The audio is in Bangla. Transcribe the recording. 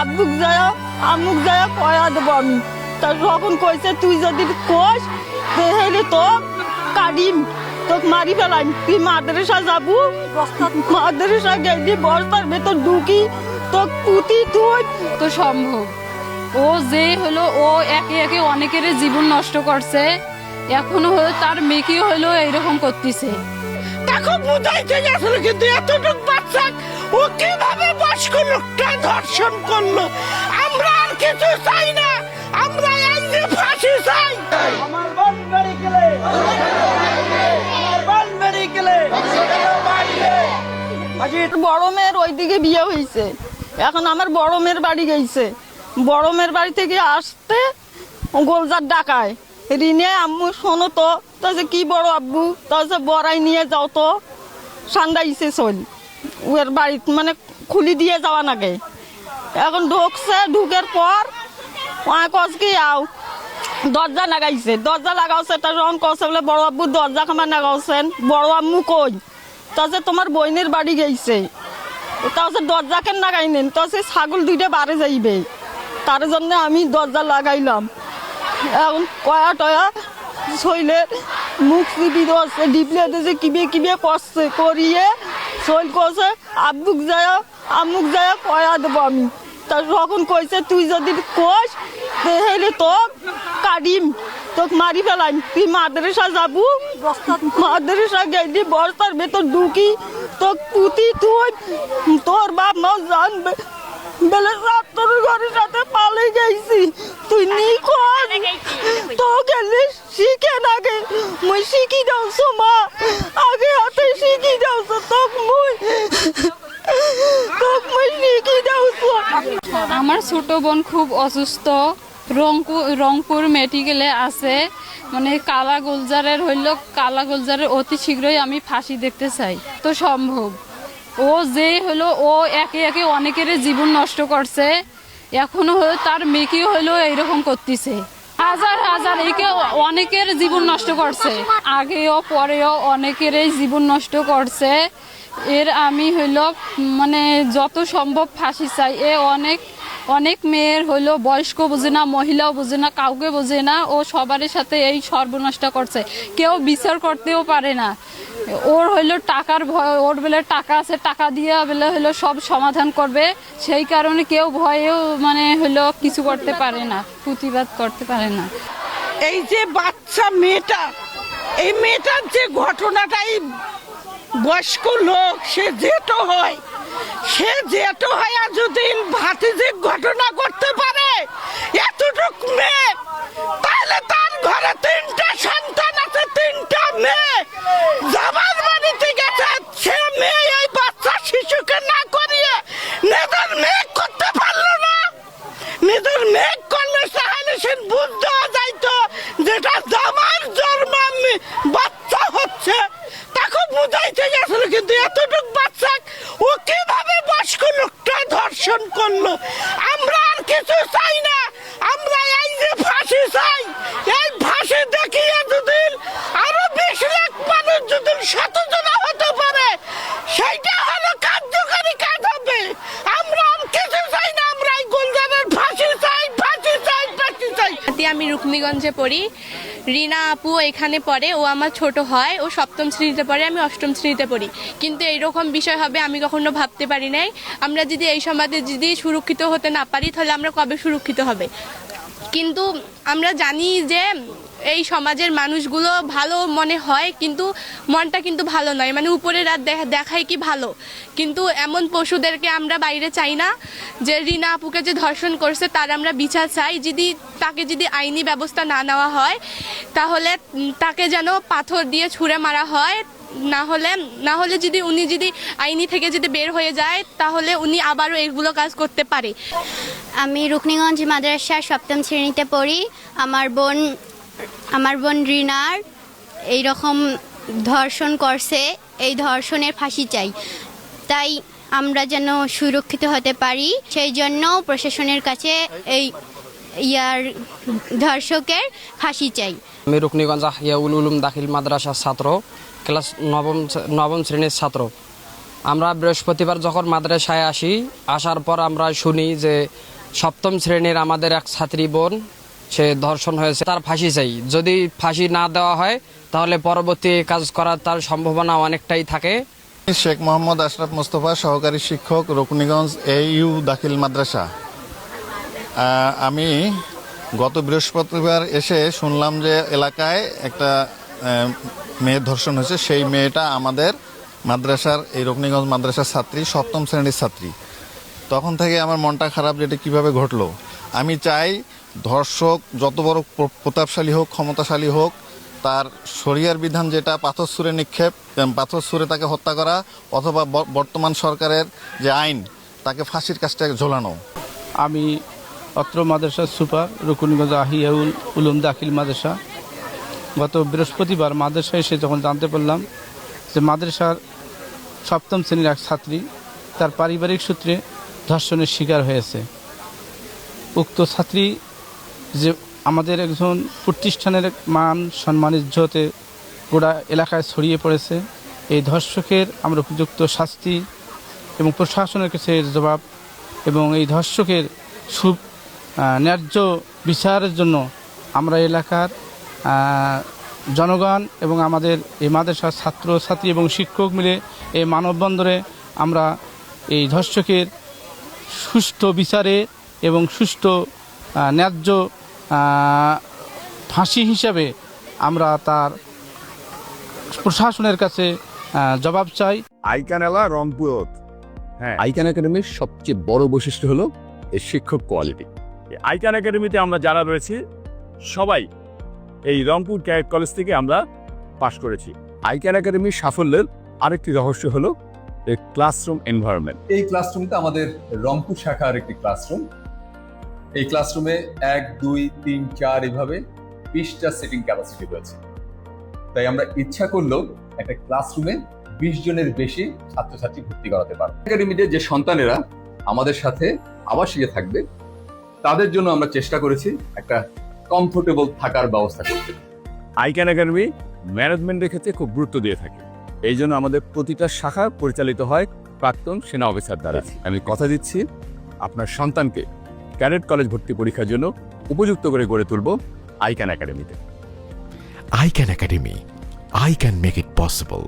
আব্বুক যায় আমুক যায় কয়া দেবো আমি। তা যখন কইছে তুই যদি কোস তাহলে তো কাটিম তোকে মারি ফেলাম তুই মাদ্রাসা যাব মাদ্রাসা গেলি বস্তার ভেতর ঢুকি তোকে পুঁতি তুই তো সম্ভব। ও যে হলো ও একে একে অনেকের জীবন নষ্ট করছে। এখনও হলো তার মেয়েকে হলো এইরকম করতেছে। দেখো বুঝাইতে গেছিল কিন্তু এতটুক বাচ্চা ও কীভাবে বয়স্ক লোকটা ধর্ষণ করল? আমরা আর কিছু চাই না। আমরা ফাঁসি চাই। আমার বোন বেড়ে গেলে আমার বোন বেড়ে গেলে বড় মেয়ের ওইদিকে বিয়ে হয়েছে এখন আমার বড় মেয়ের বাড়ি গেছে। বড় মেয়ের বাড়ি থেকে আসতে গোলজার ডাকায়। রিনে আম্মু শোনো তো তাছে কি বড় আব্বু তাছে বড়াই নিয়ে যাও তো সান্দাইছে চল। ওর বাড়ি মানে খুলি দিয়ে যাওয়া নাগে এখন ঢুকছে, ঢুকের পর কস কি, আও দরজা লাগাইছে। দরজা লাগাওছে তার যখন কছে বলে বড় আব্বু দরজা খামার লাগাওছেন। বড় আম্মু কই? তাছে তোমার বইনের বাড়ি গেছে তাছে দরজা কেন লাগাই নেন? তাছে ছাগল দুইটা বাড়ে যাইবে। তার জন্য আমি দরজা লাগাইলাম। এখন কয়া টয়া শৈলে মুখ চিপি দছে ডিপলে দিয়েছে কিবে কিবে করছে, করিয়ে শৈল করছে আব্বুক যায় আমুক যায় কয়া দেবো আমি। তা যখন কইছে, তুই যদি কোস, তাহলে তো কাটিম তোকে মারি ফেলাম তুই মাদ্রাসা যাব, মাদ্রাসা গেলি, বস্তার ভেতর ঢুকি, তোকে পুঁতি তুই, তোর বাপ মাও জানবে, বেলে তোর ঘরের সাথে পালে গেছি তুই নিখোঁজ তো গেলে শিখে নাগে মুই শিখি যাওছো, মা? আগে হাতে শিখি যাওছো, তোক মুই তোক মুই শিখি যাওছো। আমার ছোট বোন খুব অসুস্থ। রংপুর রংপুর মেডিকেলে আছে। মানে কালা গুলজারের হইল, কালা গুলজারের অতি শীঘ্রই আমি ফাঁসি দেখতে চাই। তো সম্ভব। ও যে হলো ও একে একে অনেকের জীবন নষ্ট করছে। এখনও তার মেয়েকে হলো এইরকম করতেছে। হাজার হাজার, একে অনেকের জীবন নষ্ট করছে। আগেও, পরেও অনেকেরই জীবন নষ্ট করছে। এর আমি হইল মানে যত সম্ভব ফাঁসি চাই। এ অনেক অনেক মেয়ের হইল, বয়স্ক বোঝে না, মহিলাও বোঝে না, কাউকে বোঝে না, ও সবারই সাথে এই সর্বনষ্ট করছে। কেউ বিচার করতেও পারে না। ওর হইল টাকার ভয়, ওর বেলে টাকা আছে, টাকা দিয়ে বেলে হইল সব সমাধান করবে। সেই কারণে কেউ ভয়েও মানে হইল কিছু করতে পারে না, প্রতিবাদ করতে পারে না। এই যে বাচ্চা মেয়েটা, এই মেয়েটার যে ঘটনাটা, এই বয়স্ক লোক, সে যেটো হয় সে যেটো হয় যদি ভাতি যে ঘটনা করতে পারে, এতটুক মেয়ে, তাহলে তার ঘরে তিনটা সন্তান আছে, তিনটা মেয়ে। যাবার বাড়িতে গেছে, সে মেয়ে এই বাচ্চা শিশুকে না করিয়ে নিজের মেয়ে করতে পারল না। নিজের মেঘ করলে তাহলে সে বুঝ দেওয়া যাইতো যেটা জামার জন্ম বাচ্চা হচ্ছে। তাকে বুঝাইতে গেছিল, কিন্তু এতটুক বাচ্চা ও কীভাবে বয়স্ক লোকটা ধর্ষণ করল। আমরা আর কিছু চাই না। আমরা এই যে ফাঁসি চাই, এই ফাঁসি দেখিয়ে যদি আরও বিশ লাখ মানুষ যদি সচেতনা হতে পারে, সেইটা হলো কার্যকারী কাজ হবে। আমরা আর কিছু চাই না, আমরা এই গুলজারের ফাঁসি চাই ফাঁসি চাই ফাঁসি চাই। আমি রুকমিগঞ্জে পড়ি। রিনা আপু এখানে পড়ে, ও আমার ছোট হয়, ও সপ্তম শ্রেণীতে পড়ে, আমি অষ্টম শ্রেণীতে পড়ি। কিন্তু এইরকম বিষয় হবে, আমি কখনো ভাবতে পারি নাই। আমরা যদি এই সমাজে যদি সুরক্ষিত হতে না পারি, তাহলে আমরা কবে সুরক্ষিত হবে? কিন্তু আমরা জানি যে এই সমাজের মানুষগুলো ভালো মনে হয়, কিন্তু মনটা কিন্তু ভালো নয়। মানে উপরে দেখা দেখায় কি ভালো? কিন্তু এমন পশুদেরকে আমরা বাইরে চাই না, যে রিনা আপুকে যে ধর্ষণ করছে, তার আমরা বিচার চাই। যদি তাকে যদি আইনি ব্যবস্থা না নেওয়া হয়, তাহলে তাকে যেন পাথর দিয়ে ছুঁড়ে মারা হয়। না হলে না হলে যদি উনি যদি আইনি থেকে যদি বের হয়ে যায়, তাহলে উনি আবারও এগুলো কাজ করতে পারে। আমি রুকনিগঞ্জ মাদ্রাসার সপ্তম শ্রেণীতে পড়ি। আমার বোন আমার বোন রিনার এইরকম ধর্ষণ করছে, এই ধর্ষণের ফাঁসি চাই। তাই আমরা যেন সুরক্ষিত হতে পারি, সেই জন্য প্রশাসনের কাছে এই ইয়ার ধর্ষকের ফাঁসি চাই। আমি রুকনিগঞ্জ আহিয়াউল উলুম দাখিল মাদ্রাসার ছাত্র, ক্লাস নবম নবম শ্রেণির ছাত্র। আমরা বৃহস্পতিবার যখন মাদ্রাসায় আসি, আসার পর আমরা শুনি যে সপ্তম শ্রেণির আমাদের এক ছাত্রী বোন সে ধর্ষণ হয়েছে, তার ফাঁসি চাই। যদি ফাঁসি না দেওয়া হয়, তাহলে পরবর্তী কাজ করার তার সম্ভাবনা অনেকটাই থাকে। শেখ মোহাম্মদ আশরাফ মোস্তফা, সহকারী শিক্ষক, রকুনিগঞ্জ এ ইউ দাখিল মাদ্রাসা। আমি গত বৃহস্পতিবার এসে শুনলাম যে এলাকায় একটা মেয়ের ধর্ষণ হয়েছে। সেই মেয়েটা আমাদের মাদ্রাসার, এই রকুনিগঞ্জ মাদ্রাসার ছাত্রী, সপ্তম শ্রেণির ছাত্রী। তখন থেকে আমার মনটা খারাপ যেটা কীভাবে ঘটলো। আমি চাই ধর্ষক যত বড় প্র- প্রতাপশালী হোক, ক্ষমতাশালী হোক, তার শরিয়ার বিধান যেটা, পাথর সুরে নিক্ষেপ পাথর সুরে তাকে হত্যা করা, অথবা বর্তমান সরকারের যে আইন, তাকে ফাঁসির কাজটাকে ঝোলানো। আমি অত্র মাদ্রাসার সুপার, রকুনগঞ্জ আহিয়াউল উলুম দাখিল মাদ্রাসা। গত বৃহস্পতিবার মাদ্রাসায় এসে যখন জানতে পারলাম যে মাদ্রাসার সপ্তম শ্রেণির এক ছাত্রী তার পারিবারিক সূত্রে ধর্ষণের শিকার হয়েছে। উক্ত ছাত্রী যে আমাদের একজন প্রতিষ্ঠানের মান সম্মান ইজ্জতে গোড়া এলাকায় ছড়িয়ে পড়েছে। এই ধর্ষকের আমরা উপযুক্ত শাস্তি এবং প্রশাসনের কাছে জবাব এবং এই ধর্ষকের সু ন্যায্য বিচারের জন্য আমরা এলাকার জনগণ এবং আমাদের এই মাদ্রাসার ছাত্র, ছাত্রী এবং শিক্ষক মিলে এই মানববন্ধনে আমরা এই ধর্ষকের সুষ্ঠু বিচারে এবং সুষ্ঠু ন্যায্য ফাঁসি হিসাবে আমরা তার প্রশাসনের কাছে জবাব চাই। আইকানেলা রংপুর হ্যাঁ। আইকান একাডেমির সবচেয়ে বড় বৈশিষ্ট্য হলো এর শিক্ষক কোয়ালিটি। আইকান একাডেমিতে আমরা যারা রয়েছি সবাই এই রংপুর ক্যাডেট কলেজ থেকে আমরা পাশ করেছি। আইকান একাডেমির সাফল্যের আরেকটি রহস্য হলো ক্লাসরুম এনভায়রনমেন্ট এই ক্লাসরুমটা আমাদের রংপুর শাখার একটি ক্লাসরুম এই ক্লাসরুমে এক দুই তিন চার এভাবে বিশটা সিটিং ক্যাপাসিটি রয়েছে। তাই আমরা ইচ্ছা করলেও একটা ক্লাসরুমে বিশ জনের বেশি ছাত্রছাত্রী ভর্তি করাতে পারব। একাডেমিতে যে সন্তানেরা আমাদের সাথে আবাসিকে থাকবে তাদের জন্য আমরা চেষ্টা করেছি একটা কমফোর্টেবল থাকার ব্যবস্থা করতে। আইকান একাডেমি ম্যানেজমেন্টের ক্ষেত্রে খুব গুরুত্ব দিয়ে থাকে। এই জন্য আমাদের প্রতিটা শাখা পরিচালিত হয় প্রাক্তন সেনা অফিসার দ্বারা। আমি কথা দিচ্ছি আপনার সন্তানকে। ক্যাডেট কলেজ ভর্তি পরীক্ষার জন্য উপযুক্ত করে গড়ে তুলব আইকান একাডেমিতে iCAN academy I can make it possible.